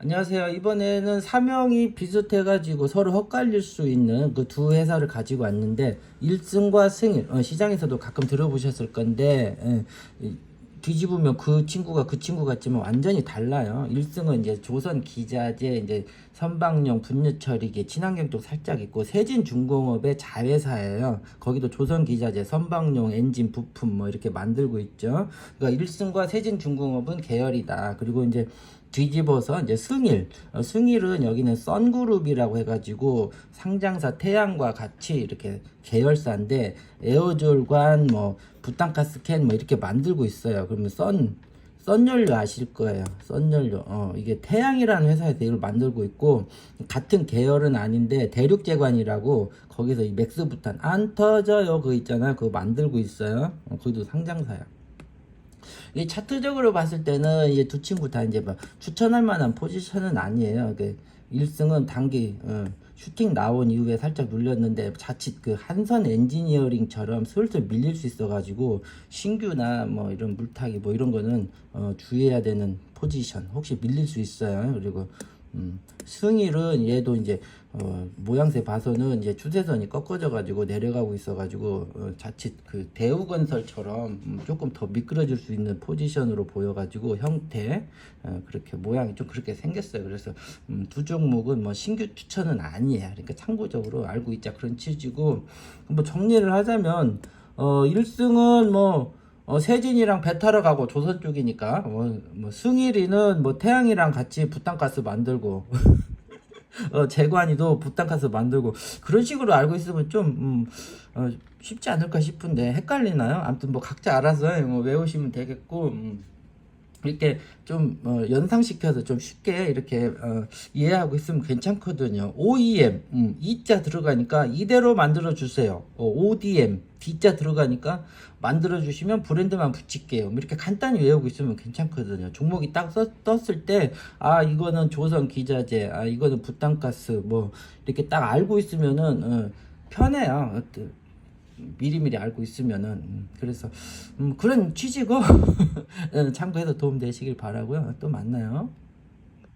안녕하세요. 이번에는 사명이 비슷해가지고 서로 헛갈릴 수 있는 그 두 회사를 가지고 왔는데 1승과 승일 어, 시장에서도 가끔 들어보셨을 건데 예, 이, 뒤집으면 그 친구가 그 친구 같지만 완전히 달라요. 1승은 이제 조선 기자재 이제 선박용 분유 처리기 친환경 쪽 살짝 있고 세진 중공업의 자회사예요. 거기도 조선 기자재 선박용 엔진 부품 뭐 이렇게 만들고 있죠. 그러니까 1승과 세진 중공업은 계열이다. 그리고 이제 뒤집어서 이제 승일. 어, 승일은 여기는 썬그룹이라고 해가지고 상장사 태양과 같이 이렇게 계열사인데 에어졸관 뭐 부탄가스캔 뭐 이렇게 만들고 있어요. 그러면 썬 썬연료 아실 거예요. 썬연료. 어 이게 태양이라는 회사에서 이걸 만들고 있고 같은 계열은 아닌데 대륙재관이라고 거기서 이 맥스부탄 안 터져요. 그거 있잖아요. 그거 만들고 있어요. 어, 거기도 상장사야 이 차트적으로 봤을 때는 이두 친구 다 이제 막 추천할 만한 포지션은 아니에요. 그 1승은 단기 어, 슈팅 나온 이후에 살짝 눌렸는데 자칫 그 한선 엔지니어링처럼 슬슬 밀릴 수 있어가지고 신규나 뭐 이런 물타기 뭐 이런 거는 어, 주의해야 되는 포지션. 혹시 밀릴 수 있어요. 그리고 음, 승일은 얘도 이제 어, 모양새 봐서는 이제 추세선이 꺾어져 가지고 내려가고 있어 가지고 어, 자칫 그 대우건설처럼 음, 조금 더 미끄러질 수 있는 포지션으로 보여 가지고 형태 어, 그렇게 모양이 좀 그렇게 생겼어요. 그래서 음, 두 종목은 뭐 신규 추천은 아니에요. 그러니까 참고적으로 알고 있자 그런 취지고 뭐 정리를 하자면 어 1승은 뭐 어, 세진이랑 배 타러 가고 조선 쪽이니까 뭐, 뭐 승일이는 뭐 태양이랑 같이 부탄가스 만들고 어, 재관이도 부탄가스 만들고 그런 식으로 알고 있으면 좀 음, 어, 쉽지 않을까 싶은데 헷갈리나요? 아무튼 뭐 각자 알아서 뭐 외우시면 되겠고 음. 이렇게 좀 어, 연상시켜서 좀 쉽게 이렇게 어, 이해하고 있으면 괜찮거든요. OEM 음, E자 들어가니까 이대로 만들어 주세요. 어, ODM D자 들어가니까 만들어 주시면 브랜드만 붙일게요. 뭐 이렇게 간단히 외우고 있으면 괜찮거든요. 종목이 딱 써, 떴을 때 아 이거는 조선 기자재, 아 이거는 부탄가스 뭐 이렇게 딱 알고 있으면은 어, 편해요. 어, 미리미리 알고 있으면은 음, 그래서 음, 그런 취지고 어, 참고해서 도움 되시길 바라고요. 또 만나요.